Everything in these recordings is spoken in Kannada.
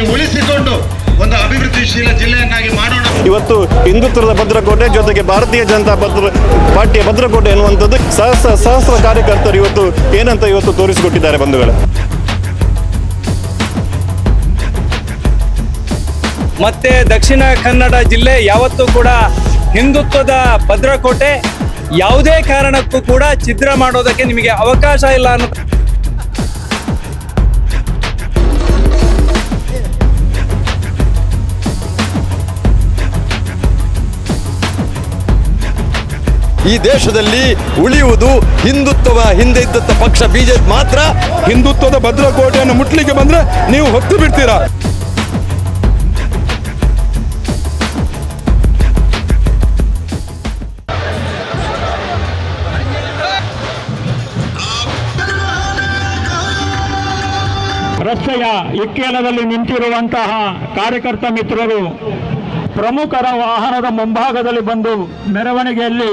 ಜಿಲ್ಲೆಯನ್ನಾಗಿ ಉಳಿಸಿಕೊಂಡು ಒಂದು ಅಭಿವೃದ್ಧಿಶೀಲ ಜಿಲ್ಲೆಯನ್ನಾಗಿ ಮಾಡೋಣ. ಇವತ್ತು ಹಿಂದುತ್ವದ ಭದ್ರಕೋಟೆ ಜೊತೆಗೆ ಭಾರತೀಯ ಜನತಾ ಭದ್ರ ಪಾರ್ಟಿಯ ಭದ್ರಕೋಟೆ ಎನ್ನುವಂಥದ್ದು ಸಹಸ್ರ ಸಹಸ್ರ ಕಾರ್ಯಕರ್ತರು ಇವತ್ತು ಏನಂತ ಇವತ್ತು ತೋರಿಸಿಕೊಟ್ಟಿದ್ದಾರೆ ಬಂಧುಗಳೇ? ಮತ್ತೆ ದಕ್ಷಿಣ ಕನ್ನಡ ಜಿಲ್ಲೆ ಯಾವತ್ತೂ ಕೂಡ ಹಿಂದುತ್ವದ ಭದ್ರಕೋಟೆ ಯಾವುದೇ ಕಾರಣಕ್ಕೂ ಕೂಡ ಛಿದ್ರ ಮಾಡೋದಕ್ಕೆ ನಿಮಗೆ ಅವಕಾಶ ಇಲ್ಲ ಅನ್ನೋ ಈ ದೇಶದಲ್ಲಿ ಉಳಿಯುವುದು ಹಿಂದುತ್ವ ಹಿಂದೆ ಇದ್ದಂಥ ಪಕ್ಷ ಬಿಜೆಪಿ ಮಾತ್ರ. ಹಿಂದುತ್ವದ ಭದ್ರಕೋಟೆಯನ್ನು ಮುಟ್ಲಿಕ್ಕೆ ಬಂದ್ರೆ ನೀವು ಹೊತ್ತು ಬಿಡ್ತೀರಾ? ರಸ್ತೆಯ ಇಕ್ಕೆಲದಲ್ಲಿ ನಿಂತಿರುವಂತಹ ಕಾರ್ಯಕರ್ತ ಮಿತ್ರರು ಪ್ರಮುಖರ ವಾಹನದ ಮುಂಭಾಗದಲ್ಲಿ ಬಂದು ಮೆರವಣಿಗೆಯಲ್ಲಿ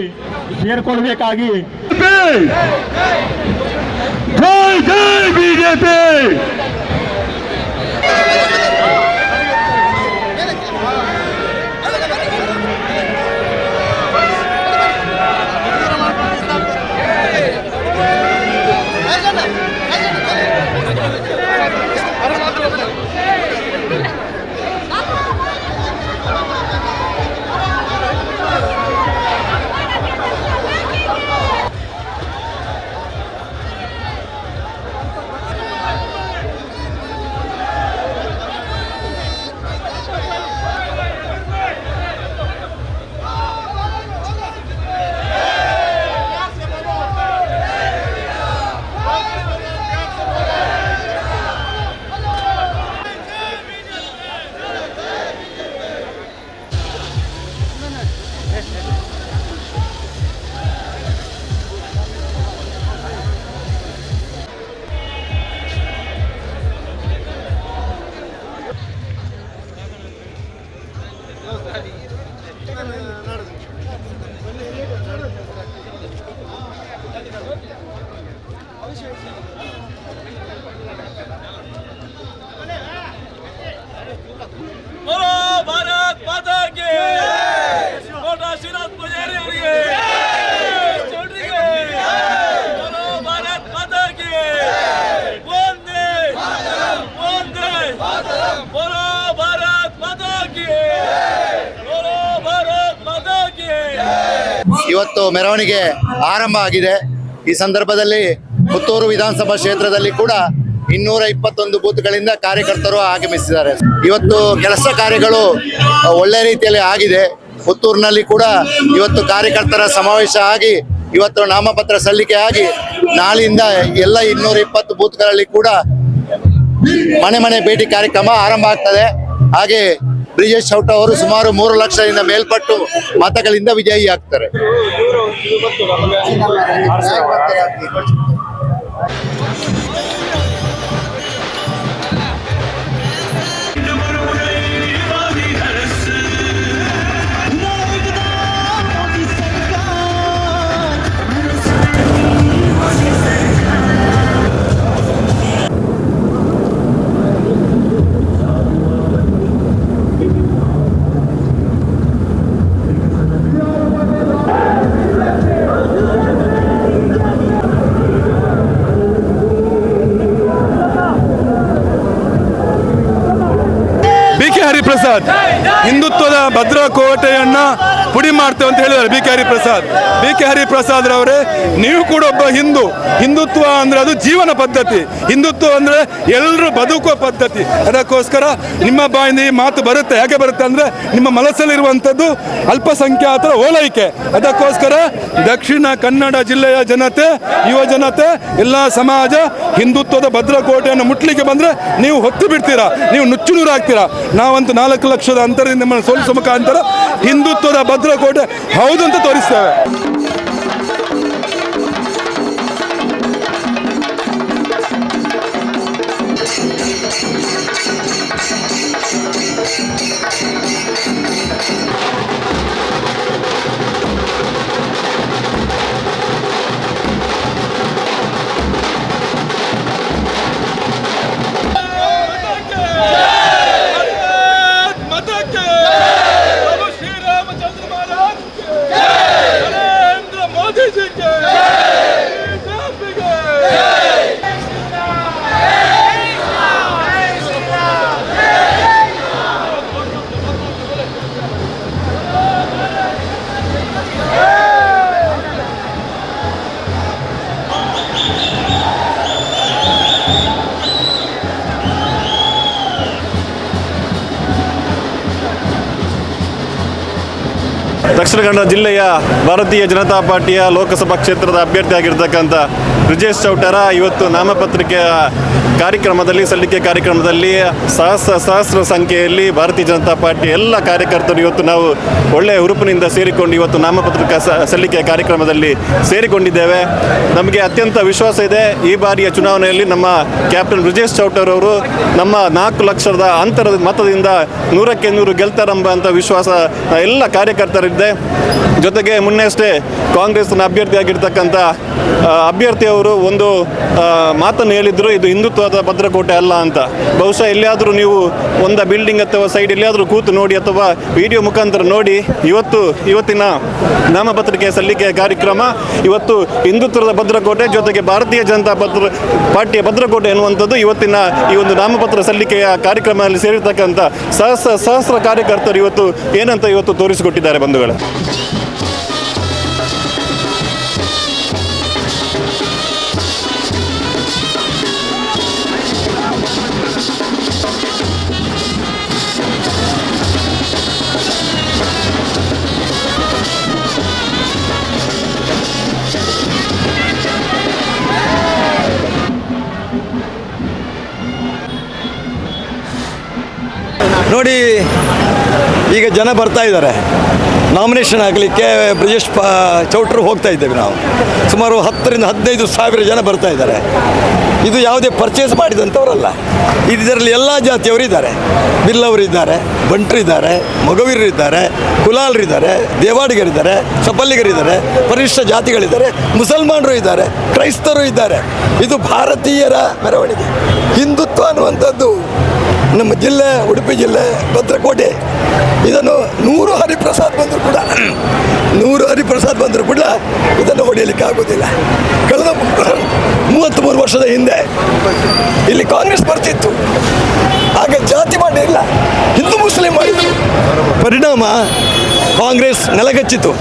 ಸೇರ್ಕೊಳ್ಬೇಕಾಗಿ ಬಿಜೆಪಿ ಇವತ್ತು ಮೆರವಣಿಗೆ ಆರಂಭ ಆಗಿದೆ. ಈ ಸಂದರ್ಭದಲ್ಲಿ ಪುತ್ತೂರು ವಿಧಾನಸಭಾ ಕ್ಷೇತ್ರದಲ್ಲಿ ಕೂಡ ಇನ್ನೂರ ಇಪ್ಪತ್ತೊಂದು ಬೂತ್ಗಳಿಂದ ಕಾರ್ಯಕರ್ತರು ಆಗಮಿಸಿದ್ದಾರೆ. ಇವತ್ತು ಕೆಲಸ ಕಾರ್ಯಗಳು ಒಳ್ಳೆ ರೀತಿಯಲ್ಲಿ ಆಗಿದೆ. ಪುತ್ತೂರಿನಲ್ಲಿ ಕೂಡ ಇವತ್ತು ಕಾರ್ಯಕರ್ತರ ಸಮಾವೇಶ ಆಗಿ, ಇವತ್ತು ನಾಮಪತ್ರ ಸಲ್ಲಿಕೆ ಆಗಿ, ನಾಳೆಯಿಂದ ಎಲ್ಲ ಇನ್ನೂರ ಇಪ್ಪತ್ತು ಬೂತ್ಗಳಲ್ಲಿ ಕೂಡ ಮನೆ ಮನೆ ಭೇಟಿ ಕಾರ್ಯಕ್ರಮ ಆರಂಭ ಆಗ್ತದೆ. ಹಾಗೆ ಬ್ರಿಜೇಶ್ ಚೌಟ ಅವರು ಸುಮಾರು ಮೂರು ಲಕ್ಷದಿಂದ ಮೇಲ್ಪಟ್ಟು ಮತಗಳಿಂದ ವಿಜಯಿ ಆಗ್ತಾರೆ. ಕೆ ಹಿಂದುತ್ವದ ಹಿಂದುತ್ವದ ಭದ್ರಕೋಟೆಯನ್ನ ಪುಡಿ ಮಾಡ್ತೇವೆ ಅಂತ ಹೇಳಿದ್ದಾರೆ B K Hariprasad. B K Hariprasad ರವರೇ, ನೀವು ಕೂಡ ಒಬ್ಬ ಹಿಂದೂ. ಹಿಂದುತ್ವ ಅಂದ್ರೆ ಅದು ಜೀವನ ಪದ್ಧತಿ. ಹಿಂದುತ್ವ ಅಂದ್ರೆ ಎಲ್ಲರೂ ಬದುಕುವ ಪದ್ಧತಿ. ಅದಕ್ಕೋಸ್ಕರ ನಿಮ್ಮ ಬಾಯಿಂದ ಈ ಮಾತು ಬರುತ್ತೆ. ಯಾಕೆ ಬರುತ್ತೆ ಅಂದ್ರೆ ನಿಮ್ಮ ಮನಸ್ಸಲ್ಲಿರುವಂಥದ್ದು ಅಲ್ಪಸಂಖ್ಯಾತರ ಓಲೈಕೆ. ಅದಕ್ಕೋಸ್ಕರ ದಕ್ಷಿಣ ಕನ್ನಡ ಜಿಲ್ಲೆಯ ಜನತೆ, ಯುವ ಜನತೆ, ಎಲ್ಲ ಸಮಾಜ ಹಿಂದುತ್ವದ ಭದ್ರಕೋಟೆಯನ್ನು ಮುಟ್ಲಿಕ್ಕೆ ಬಂದ್ರೆ ನೀವು ಹೊತ್ತು ಬಿಡ್ತೀರಾ? ನೀವು ನುಚ್ಚು ನೂರಾಗ್ತೀರಾ? ನಾವಂತೂ ನಾಲ್ಕು ಲಕ್ಷದ ಅಂತರದಿಂದ ಸೋಲಿಸುವ ಮುಖಾಂತರ ಹಿಂದುತ್ವದ ಭದ್ರಕೋಟೆ ಹೌದು ಅಂತ ತೋರಿಸ್ತೇವೆ. ದಕ್ಷಿಣ ಕನ್ನಡ ಜಿಲ್ಲೆಯ ಭಾರತೀಯ ಜನತಾ ಪಾರ್ಟಿಯ ಲೋಕಸಭಾ ಕ್ಷೇತ್ರದ ಅಭ್ಯರ್ಥಿಯಾಗಿರ್ತಕ್ಕಂಥ ಬ್ರಿಜೇಶ್ ಚೌಟರ ಇವತ್ತು ನಾಮಪತ್ರಿಕೆಯ ಕಾರ್ಯಕ್ರಮದಲ್ಲಿ, ಸಲ್ಲಿಕೆ ಕಾರ್ಯಕ್ರಮದಲ್ಲಿ ಸಹಸ್ರ ಸಹಸ್ರ ಸಂಖ್ಯೆಯಲ್ಲಿ ಭಾರತೀಯ ಜನತಾ ಪಾರ್ಟಿ ಎಲ್ಲ ಕಾರ್ಯಕರ್ತರು ಇವತ್ತು ನಾವು ಒಳ್ಳೆಯ ಹುರುಪಿನಿಂದ ಸೇರಿಕೊಂಡು ಇವತ್ತು ನಾಮಪತ್ರಿಕೆ ಸಲ್ಲಿಕೆ ಕಾರ್ಯಕ್ರಮದಲ್ಲಿ ಸೇರಿಕೊಂಡಿದ್ದೇವೆ. ನಮಗೆ ಅತ್ಯಂತ ವಿಶ್ವಾಸ ಇದೆ, ಈ ಬಾರಿಯ ಚುನಾವಣೆಯಲ್ಲಿ ನಮ್ಮ ಕ್ಯಾಪ್ಟನ್ ಬ್ರಿಜೇಶ್ ಚೌಟರ್ ಅವರು ನಮ್ಮ ನಾಲ್ಕು ಲಕ್ಷದ ಅಂತರದ ಮತದಿಂದ ನೂರಕ್ಕೆ ನೂರು ಗೆಲ್ತಾರೆಂಬ ಅಂತ ವಿಶ್ವಾಸ ಎಲ್ಲ ಕಾರ್ಯಕರ್ತರಿದ್ದೆ. ಜೊತೆಗೆ ಮೊನ್ನೆ ಅಷ್ಟೇ ಕಾಂಗ್ರೆಸ್ನ ಅಭ್ಯರ್ಥಿಯಾಗಿರ್ತಕ್ಕಂಥ ಅಭ್ಯರ್ಥಿಯವರು ಒಂದು ಮಾತನ್ನು ಹೇಳಿದ್ರು, ಇದು ಹಿಂದುತ್ವದ ಭದ್ರಕೋಟೆ ಅಲ್ಲ ಅಂತ. ಬಹುಶಃ ಎಲ್ಲಿಯಾದರೂ ನೀವು ಒಂದು ಬಿಲ್ಡಿಂಗ್ ಅಥವಾ ಸೈಡ್ ಎಲ್ಲಿಯಾದರೂ ಕೂತು ನೋಡಿ ಅಥವಾ ವಿಡಿಯೋ ಮುಖಾಂತರ ನೋಡಿ, ಇವತ್ತು, ಇವತ್ತಿನ ನಾಮಪತ್ರಿಕೆ ಸಲ್ಲಿಕೆ ಕಾರ್ಯಕ್ರಮ, ಇವತ್ತು ಹಿಂದುತ್ವದ ಭದ್ರಕೋಟೆ, ಜೊತೆಗೆ ಭಾರತೀಯ ಜನತಾ ಭದ್ರ, ಪಾರ್ಟಿಯ ಭದ್ರಕೋಟೆ ಎನ್ನುವಂಥದ್ದು ಇವತ್ತಿನ ಈ ಒಂದು ನಾಮಪತ್ರ ಸಲ್ಲಿಕೆಯ ಕಾರ್ಯಕ್ರಮದಲ್ಲಿ ಸೇರಿರ್ತಕ್ಕಂಥ ಸಹಸ್ರ ಸಹಸ್ರ ಕಾರ್ಯಕರ್ತರು ಇವತ್ತು ಏನಂತ ಇವತ್ತು ತೋರಿಸಿಕೊಟ್ಟಿದ್ದಾರೆ ಬಂಧುಗಳೇ. ನೋಡಿ ಈಗ ಜನ ಬರ್ತಾ ಇದ್ದಾರೆ. ನಾಮಿನೇಷನ್ ಆಗಲಿಕ್ಕೆ ಬ್ರಿಜೇಶ್ ಪ ಚೌಟ್ರು ಹೋಗ್ತಾ ಇದ್ದೇವೆ ನಾವು. ಸುಮಾರು ಹತ್ತರಿಂದ ಹದಿನೈದು ಸಾವಿರ ಜನ ಬರ್ತಾ ಇದ್ದಾರೆ. ಇದು ಯಾವುದೇ ಪರ್ಚೇಸ್ ಮಾಡಿದಂಥವರಲ್ಲ. ಇದರಲ್ಲಿ ಎಲ್ಲ ಜಾತಿಯವರು ಇದ್ದಾರೆ. ಬಿಲ್ಲವರಿದ್ದಾರೆ ಬಂಟ್ರಿದ್ದಾರೆ ಮಗವೀರರಿದ್ದಾರೆ ಕುಲಾಲರಿದ್ದಾರೆ, ದೇವಾಡಿಗರಿದ್ದಾರೆ ಸಪಲ್ಲಿಗರಿದ್ದಾರೆ ಪರಿಶಿಷ್ಟ ಜಾತಿಗಳಿದ್ದಾರೆ, ಮುಸಲ್ಮಾನರು ಇದ್ದಾರೆ, ಕ್ರೈಸ್ತರು ಇದ್ದಾರೆ. ಇದು ಭಾರತೀಯರ ಮೆರವಣಿಗೆ. ಹಿಂದುತ್ವ ಅನ್ನುವಂಥದ್ದು ನಮ್ಮ ಜಿಲ್ಲೆ, ಉಡುಪಿ ಜಿಲ್ಲೆ, ಭದ್ರಕೋಟೆ, ಇದನ್ನು ನೂರು ಹರಿಪ್ರಸಾದ್ ಬಂದರೂ ಕೂಡ, ನೂರು ಹರಿಪ್ರಸಾದ್ ಬಂದರೂ ಕೂಡ ಇದನ್ನು ಹೊಡೆಯಲಿಕ್ಕೆ ಆಗೋದಿಲ್ಲ. ಕಳೆದ ಮೂವತ್ತ್ಮೂರು ವರ್ಷದ ಹಿಂದೆ ಇಲ್ಲಿ ಕಾಂಗ್ರೆಸ್ ಬರ್ತಿತ್ತು. ಆಗ ಜಾತಿ ಮಾಡಿ ಇಲ್ಲ. ಹಿಂದೂ, ಮುಸ್ಲಿಂ ಮಾಡಿದ್ರು. ಪರಿಣಾಮ ಕಾಂಗ್ರೆಸ್ ನೆಲಕಚ್ಚಿತು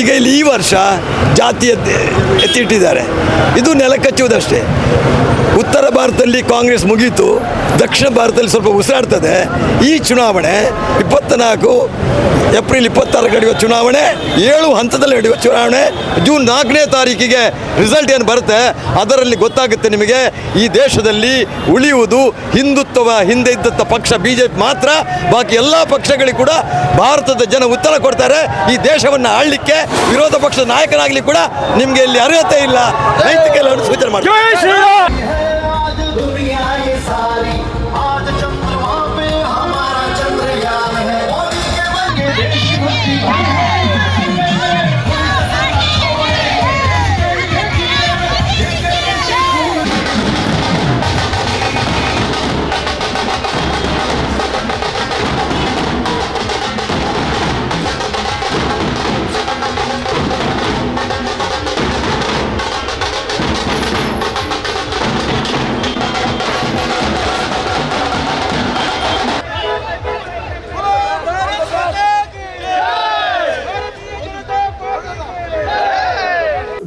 ಈಗ ಇಲ್ಲಿ ಈ ವರ್ಷ ಜಾತಿ ಎತ್ತಿ, ಎತ್ತಿಟ್ಟಿದ್ದಾರೆ. ಇದು ನೆಲಕಚ್ಚುವುದಷ್ಟೇ. ಉತ್ತರ ಭಾರತದಲ್ಲಿ ಕಾಂಗ್ರೆಸ್ ಮುಗೀತು. ದಕ್ಷಿಣ ಭಾರತದಲ್ಲಿ ಸ್ವಲ್ಪ ಉಸಿರಾಡ್ತದೆ. ಈ ಚುನಾವಣೆ ಇಪ್ಪತ್ತ ನಾಲ್ಕು ಏಪ್ರಿಲ್ ಇಪ್ಪತ್ತಾರು ನಡೆಯುವ ಚುನಾವಣೆ, ಏಳು ಹಂತದಲ್ಲಿ ನಡೆಯುವ ಚುನಾವಣೆ, ಜೂನ್ ನಾಲ್ಕನೇ ತಾರೀಕಿಗೆ ರಿಸಲ್ಟ್ ಏನು ಬರುತ್ತೆ ಅದರಲ್ಲಿ ಗೊತ್ತಾಗುತ್ತೆ ನಿಮಗೆ. ಈ ದೇಶದಲ್ಲಿ ಉಳಿಯುವುದು ಹಿಂದುತ್ವ ಹಿಂದೆ ಇದ್ದಂಥ ಪಕ್ಷ ಬಿ ಮಾತ್ರ. ಬಾಕಿ ಎಲ್ಲ ಪಕ್ಷಗಳಿಗೆ ಕೂಡ ಭಾರತದ ಜನ ಉತ್ತರ ಕೊಡ್ತಾರೆ. ಈ ದೇಶವನ್ನು ಆಳ್ಲಿಕ್ಕೆ ವಿರೋಧ ಪಕ್ಷದ ನಾಯಕನಾಗ್ಲಿ ಕೂಡ ನಿಮ್ಗೆ ಇಲ್ಲಿ ಅರ್ಹತೆ ಇಲ್ಲ. ನೈತಿಕ ಸೂಚನೆ ಮಾಡ್ತಾರೆ.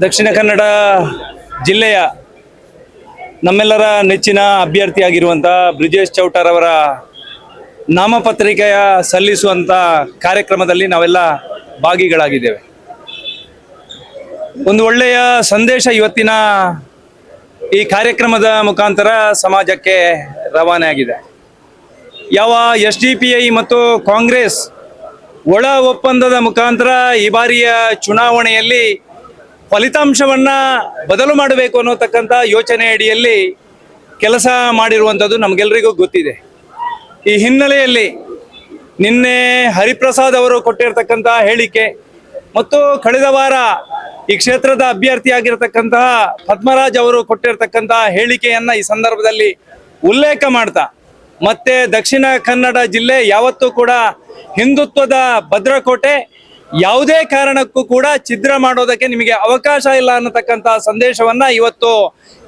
ದಕ್ಷಿಣ ಕನ್ನಡ ಜಿಲ್ಲೆಯ ನಮ್ಮೆಲ್ಲರ ನೆಚ್ಚಿನ ಅಭ್ಯರ್ಥಿಯಾಗಿರುವಂಥ ಬ್ರಿಜೇಶ್ ಚೌಟರ್ ಅವರ ನಾಮಪತ್ರಿಕೆಯ ಸಲ್ಲಿಸುವಂಥ ಕಾರ್ಯಕ್ರಮದಲ್ಲಿ ನಾವೆಲ್ಲ ಭಾಗಿಗಳಾಗಿದ್ದೇವೆ. ಒಂದು ಒಳ್ಳೆಯ ಸಂದೇಶ ಇವತ್ತಿನ ಈ ಕಾರ್ಯಕ್ರಮದ ಮುಖಾಂತರ ಸಮಾಜಕ್ಕೆ ರವಾನೆ ಆಗಿದೆ. ಯಾವ ಎಸ್ ಡಿ ಪಿ ಐ ಮತ್ತು ಕಾಂಗ್ರೆಸ್ ಒಳ ಒಪ್ಪಂದದ ಮುಖಾಂತರ ಈ ಬಾರಿಯ ಚುನಾವಣೆಯಲ್ಲಿ ಫಲಿತಾಂಶವನ್ನ ಬದಲು ಮಾಡಬೇಕು ಅನ್ನೋತಕ್ಕಂಥ ಯೋಚನೆ ಅಡಿಯಲ್ಲಿ ಕೆಲಸ ಮಾಡಿರುವಂಥದ್ದು ನಮಗೆಲ್ಲರಿಗೂ ಗೊತ್ತಿದೆ. ಈ ಹಿನ್ನೆಲೆಯಲ್ಲಿ ನಿನ್ನೆ ಹರಿಪ್ರಸಾದ್ ಅವರು ಕೊಟ್ಟಿರ್ತಕ್ಕಂಥ ಹೇಳಿಕೆ ಮತ್ತು ಕಳೆದ ವಾರ ಈ ಕ್ಷೇತ್ರದ ಅಭ್ಯರ್ಥಿಯಾಗಿರ್ತಕ್ಕಂತಹ ಪದ್ಮರಾಜ್ ಅವರು ಕೊಟ್ಟಿರ್ತಕ್ಕಂತಹ ಹೇಳಿಕೆಯನ್ನ ಈ ಸಂದರ್ಭದಲ್ಲಿ ಉಲ್ಲೇಖ ಮಾಡ್ತಾ, ಮತ್ತೆ ದಕ್ಷಿಣ ಕನ್ನಡ ಜಿಲ್ಲೆ ಯಾವತ್ತೂ ಕೂಡ ಹಿಂದುತ್ವದ ಭದ್ರಕೋಟೆ ಯಾವುದೇ ಕಾರಣಕ್ಕೂ ಕೂಡ ಛಿದ್ರ ಮಾಡೋದಕ್ಕೆ ನಿಮಗೆ ಅವಕಾಶ ಇಲ್ಲ ಅನ್ನತಕ್ಕಂತಹ ಸಂದೇಶವನ್ನ ಇವತ್ತು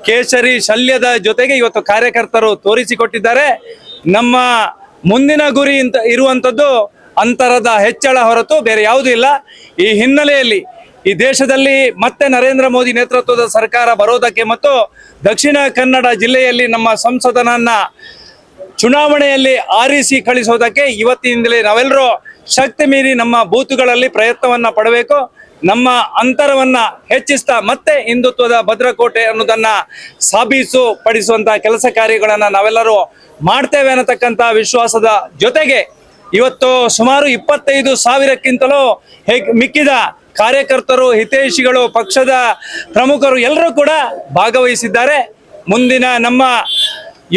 ಕೇಸರಿ ಶಲ್ಯದ ಜೊತೆಗೆ ಇವತ್ತು ಕಾರ್ಯಕರ್ತರು ತೋರಿಸಿಕೊಟ್ಟಿದ್ದಾರೆ. ನಮ್ಮ ಮುಂದಿನ ಗುರಿ ಇಂತ ಇರುವಂಥದ್ದು ಅಂತರದ ಹೆಚ್ಚಳ ಹೊರತು ಬೇರೆ ಯಾವುದೂ ಇಲ್ಲ. ಈ ಹಿನ್ನೆಲೆಯಲ್ಲಿ ಈ ದೇಶದಲ್ಲಿ ಮತ್ತೆ ನರೇಂದ್ರ ಮೋದಿ ನೇತೃತ್ವದ ಸರ್ಕಾರ ಬರೋದಕ್ಕೆ ಮತ್ತು ದಕ್ಷಿಣ ಕನ್ನಡ ಜಿಲ್ಲೆಯಲ್ಲಿ ನಮ್ಮ ಸಂಸದನನ್ನ ಚುನಾವಣೆಯಲ್ಲಿ ಆರಿಸಿ ಕಳಿಸೋದಕ್ಕೆ ಇವತ್ತಿನಿಂದಲೇ ನಾವೆಲ್ಲರೂ ಶಕ್ತಿ ಮೀರಿ ನಮ್ಮ ಬೂತುಗಳಲ್ಲಿ ಪ್ರಯತ್ನವನ್ನ ಪಡಬೇಕು. ನಮ್ಮ ಅಂತರವನ್ನ ಹೆಚ್ಚಿಸ್ತಾ ಮತ್ತೆ ಹಿಂದುತ್ವದ ಭದ್ರಕೋಟೆ ಅನ್ನೋದನ್ನ ಸಾಬೀಸು ಪಡಿಸುವಂತ ಕೆಲಸ ಕಾರ್ಯಗಳನ್ನ ನಾವೆಲ್ಲರೂ ಮಾಡ್ತೇವೆ ಅನ್ನತಕ್ಕಂತ ವಿಶ್ವಾಸದ ಜೊತೆಗೆ ಇವತ್ತು ಸುಮಾರು ಇಪ್ಪತ್ತೈದು ಸಾವಿರಕ್ಕಿಂತಲೂ ಹೇಗ್ ಮಿಕ್ಕಿದ ಕಾರ್ಯಕರ್ತರು, ಹಿತೈಷಿಗಳು, ಪಕ್ಷದ ಪ್ರಮುಖರು ಎಲ್ಲರೂ ಕೂಡ ಭಾಗವಹಿಸಿದ್ದಾರೆ. ಮುಂದಿನ ನಮ್ಮ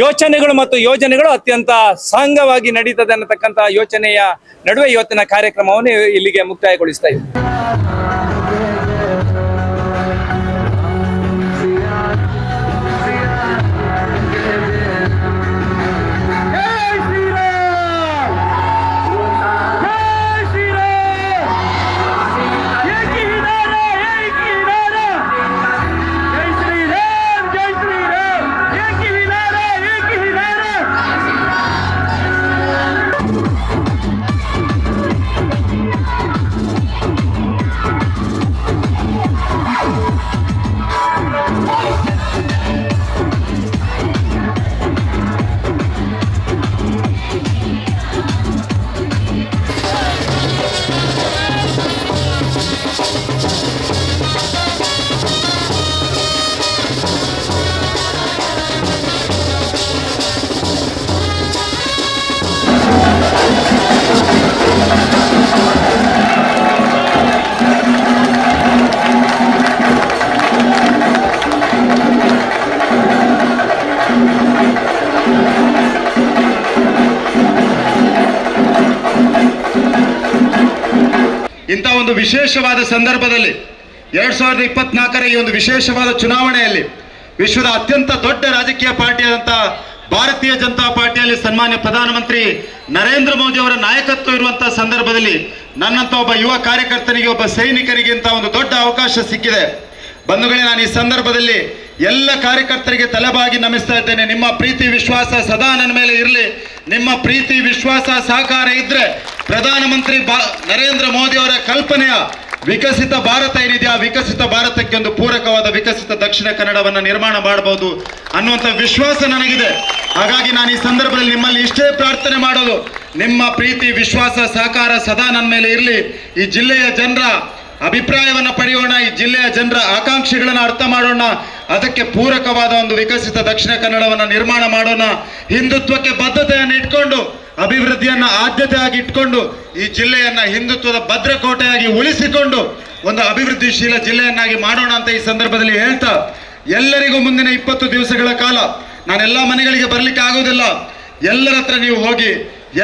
ಯೋಚನೆಗಳು ಮತ್ತು ಯೋಜನೆಗಳು ಅತ್ಯಂತ ಸಾಂಗವಾಗಿ ನಡೀತದೆ ಅನ್ನತಕ್ಕಂಥ ಯೋಚನೆಯ ನಡುವೆ ಇವತ್ತಿನ ಕಾರ್ಯಕ್ರಮವನ್ನು ಇಲ್ಲಿಗೆ ಮುಕ್ತಾಯಗೊಳಿಸ್ತಾ ಇದ್ದೀವಿ. ಇಂಥ ಒಂದು ವಿಶೇಷವಾದ ಸಂದರ್ಭದಲ್ಲಿ ಎರಡ್ ಸಾವಿರದ ಇಪ್ಪತ್ನಾಲ್ಕರ ಈ ಒಂದು ವಿಶೇಷವಾದ ಚುನಾವಣೆಯಲ್ಲಿ ವಿಶ್ವದ ಅತ್ಯಂತ ದೊಡ್ಡ ರಾಜಕೀಯ ಪಾರ್ಟಿಯಾದಂಥ ಭಾರತೀಯ ಜನತಾ ಪಾರ್ಟಿಯಲ್ಲಿ ಸನ್ಮಾನ್ಯ ಪ್ರಧಾನಮಂತ್ರಿ ನರೇಂದ್ರ ಮೋದಿ ಅವರ ನಾಯಕತ್ವ ಇರುವಂತಹ ಸಂದರ್ಭದಲ್ಲಿ ನನ್ನಂತ ಒಬ್ಬ ಯುವ ಕಾರ್ಯಕರ್ತನಿಗೆ, ಒಬ್ಬ ಸೈನಿಕರಿಗೆ ಇಂಥ ಒಂದು ದೊಡ್ಡ ಅವಕಾಶ ಸಿಕ್ಕಿದೆ. ಬಂಧುಗಳೇ, ನಾನು ಈ ಸಂದರ್ಭದಲ್ಲಿ ಎಲ್ಲ ಕಾರ್ಯಕರ್ತರಿಗೆ ತಲೆಬಾಗಿ ನಮಿಸ್ತಾ ಇದ್ದೇನೆ. ನಿಮ್ಮ ಪ್ರೀತಿ, ವಿಶ್ವಾಸ ಸದಾ ನನ್ನ ಮೇಲೆ ಇರಲಿ. ನಿಮ್ಮ ಪ್ರೀತಿ, ವಿಶ್ವಾಸ, ಸಹಕಾರ ಇದ್ರೆ ಪ್ರಧಾನಮಂತ್ರಿ ನರೇಂದ್ರ ಮೋದಿ ಅವರ ಕಲ್ಪನೆಯ ವಿಕಸಿತ ಭಾರತ ಏನಿದೆ, ಆ ವಿಕಸಿತ ಭಾರತಕ್ಕೆ ಒಂದು ಪೂರಕವಾದ ವಿಕಸಿತ ದಕ್ಷಿಣ ಕನ್ನಡವನ್ನು ನಿರ್ಮಾಣ ಮಾಡಬಹುದು ಅನ್ನುವಂಥ ವಿಶ್ವಾಸ ನನಗಿದೆ. ಹಾಗಾಗಿ ನಾನು ಈ ಸಂದರ್ಭದಲ್ಲಿ ನಿಮ್ಮಲ್ಲಿ ಇಷ್ಟೇ ಪ್ರಾರ್ಥನೆ ಮಾಡೋದು ನಿಮ್ಮ ಪ್ರೀತಿ, ವಿಶ್ವಾಸ, ಸಹಕಾರ ಸದಾ ನನ್ನ ಮೇಲೆ ಇರಲಿ. ಈ ಜಿಲ್ಲೆಯ ಜನರ ಅಭಿಪ್ರಾಯವನ್ನು ಪಡೆಯೋಣ, ಈ ಜಿಲ್ಲೆಯ ಜನರ ಆಕಾಂಕ್ಷೆಗಳನ್ನು ಅರ್ಥ ಮಾಡೋಣ, ಅದಕ್ಕೆ ಪೂರಕವಾದ ಒಂದು ವಿಕಸಿತ ದಕ್ಷಿಣ ಕನ್ನಡವನ್ನು ನಿರ್ಮಾಣ ಮಾಡೋಣ, ಹಿಂದುತ್ವಕ್ಕೆ ಬದ್ಧತೆಯನ್ನು ಇಟ್ಕೊಂಡು ಅಭಿವೃದ್ಧಿಯನ್ನ ಆದ್ಯತೆಯಾಗಿ ಇಟ್ಕೊಂಡು ಈ ಜಿಲ್ಲೆಯನ್ನ ಹಿಂದುತ್ವದ ಭದ್ರಕೋಟೆಯಾಗಿ ಉಳಿಸಿಕೊಂಡು ಒಂದು ಅಭಿವೃದ್ಧಿಶೀಲ ಜಿಲ್ಲೆಯನ್ನಾಗಿ ಮಾಡೋಣ ಅಂತ ಈ ಸಂದರ್ಭದಲ್ಲಿ ಹೇಳ್ತಾ ಎಲ್ಲರಿಗೂ ಮುಂದಿನ ಇಪ್ಪತ್ತು ದಿವಸಗಳ ಕಾಲ ನಾನೆಲ್ಲ ಮನೆಗಳಿಗೆ ಬರಲಿಕ್ಕೆ ಆಗೋದಿಲ್ಲ ಎಲ್ಲರ ಹತ್ರ ನೀವು ಹೋಗಿ,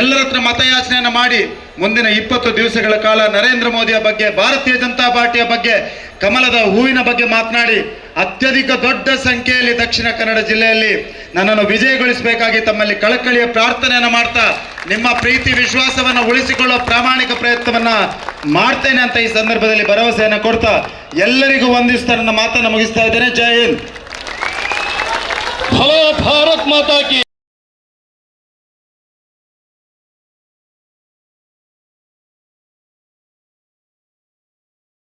ಎಲ್ಲರ ಹತ್ರ ಮತಯಾಚನೆಯನ್ನು ಮಾಡಿ ಮುಂದಿನ ಇಪ್ಪತ್ತು ದಿವಸಗಳ ಕಾಲ ನರೇಂದ್ರ ಮೋದಿಯ ಬಗ್ಗೆ, ಭಾರತೀಯ ಜನತಾ ಪಾರ್ಟಿಯ ಬಗ್ಗೆ, ಕಮಲದ ಹೂವಿನ ಬಗ್ಗೆ ಮಾತನಾಡಿ. ಅತ್ಯಧಿಕ ದೊಡ್ಡ ಸಂಖ್ಯೆಯಲ್ಲಿ ದಕ್ಷಿಣ ಕನ್ನಡ ಜಿಲ್ಲೆಯಲ್ಲಿ ನನ್ನನ್ನು ವಿಜಯಗೊಳಿಸಬೇಕಾಗಿ ತಮ್ಮಲ್ಲಿ ಕಳಕಳಿಯ ಪ್ರಾರ್ಥನೆಯನ್ನು ಮಾಡ್ತಾ ನಿಮ್ಮ ಪ್ರೀತಿ ವಿಶ್ವಾಸವನ್ನ ಉಳಿಸಿಕೊಳ್ಳುವ ಪ್ರಾಮಾಣಿಕ ಪ್ರಯತ್ನವನ್ನ ಮಾಡ್ತೇನೆ ಅಂತ ಈ ಸಂದರ್ಭದಲ್ಲಿ ಭರವಸೆಯನ್ನು ಕೊಡ್ತಾ ಎಲ್ಲರಿಗೂ ವಂದಿಸ್ತಾ ನನ್ನ ಮಾತನ್ನು ಮುಗಿಸ್ತಾ ಇದ್ದೇನೆ. ಜೈ ಹಿಂದ್. ಹಲೋ, ಭಾರತ್ ಮಾತಾ ಕಿ